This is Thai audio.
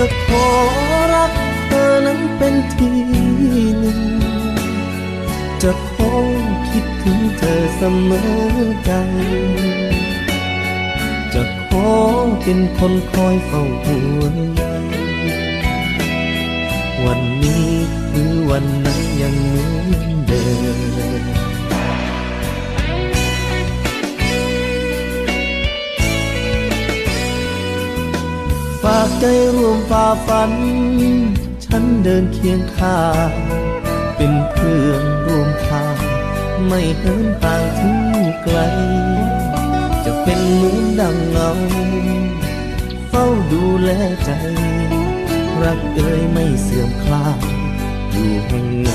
จะขอรักเธอนั้นเป็นทีหนึ่ง จะขอคิดถึงเธอเสมอใจ จะขอเป็นคนคอยเฝ้าห่วงวันนี้หรือวันนั้นยังากใจร่วมฝ่าฝัน ฉันเดินเคียงข้าง เป็นเพื่อนร่วมทาง ไม่เหินห่างถึงไกล จะเป็นเหมือนดังเงา เฝ้าดูแลใจ รักเอ่ยไม่เสื่อมคลายอยู่แห่งไหน